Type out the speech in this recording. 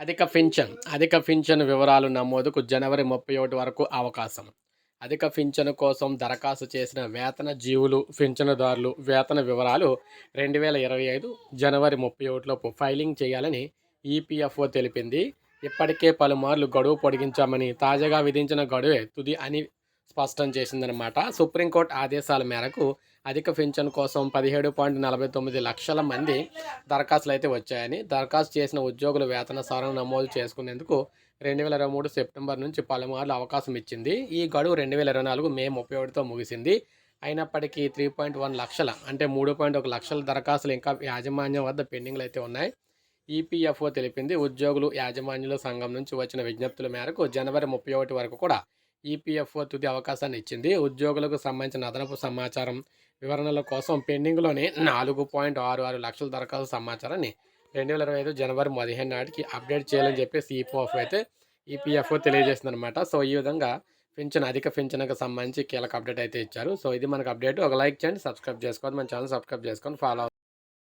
అధిక పింఛన్ అధిక పింఛన్ వివరాలు నమోదుకు జనవరి ముప్పై ఒకటి వరకు అవకాశం. అధిక పింఛను కోసం దరఖాస్తు చేసిన వేతన జీవులు పింఛనుదారులు వేతన వివరాలు రెండు వేల ఇరవై ఐదు జనవరి ముప్పై ఒకటిలోపు ఫైలింగ్ చేయాలని ఈపీఎఫ్ఓ తెలిపింది. ఇప్పటికే పలుమార్లు గడువు పొడిగించామని తాజాగా విధించిన గడువే తుది అని స్పష్టం చేసిందనమాట సుప్రీంకోర్టు ఆదేశాల మేరకు అధిక పింఛన్ కోసం పదిహేడు పాయింట్ నలభై తొమ్మిది లక్షల మంది దరఖాస్తులు అయితే వచ్చాయని దరఖాస్తు చేసిన ఉద్యోగుల వేతన సవరణ నమోదు చేసుకునేందుకు రెండు వేల ఇరవై మూడు సెప్టెంబర్ నుంచి పలుమార్లు అవకాశం ఇచ్చింది. ఈ గడువు రెండు వేల ఇరవై నాలుగు మే ముప్పై ఒకటితో ముగిసింది. అయినప్పటికీ త్రీ పాయింట్ వన్ లక్షల అంటే మూడు పాయింట్ ఒక లక్షల దరఖాస్తులు ఇంకా యాజమాన్యం వద్ద పెండింగ్లు అయితే ఉన్నాయి. ఈపీఎఫ్ఓ తెలిపింది ఉద్యోగులు యాజమాన్యుల సంఘం నుంచి వచ్చిన విజ్ఞప్తుల మేరకు జనవరి ముప్పై ఒకటి వరకు కూడా ఈపీఎఫ్ఓ తుది అవకాశాన్ని ఇచ్చింది. ఉద్యోగులకు సంబంధించిన అదనపు సమాచారం వివరణల కోసం పెండింగ్లోని నాలుగు పాయింట్ ఆరు ఆరు లక్షల దరఖాస్తు సమాచారాన్ని రెండు వేల ఇరవై ఐదు జనవరి పదిహేను నాటికి అప్డేట్ చేయాలని చెప్పేసి ఈపీఎఫ్ అయితే ఈపీఎఫ్ఓ తెలియజేసింది అనమాట సో ఈ విధంగా పింఛన్ అధిక పింఛన్కి సంబంధించి కీలక అప్డేట్ అయితే ఇచ్చారు. సో ఇది మనకు అప్డేట్. ఒక లైక్ చేయండి సబ్స్క్రైబ్ చేసుకోండి మన ఛానల్ సబ్స్క్రైబ్ చేసుకొని ఫాలో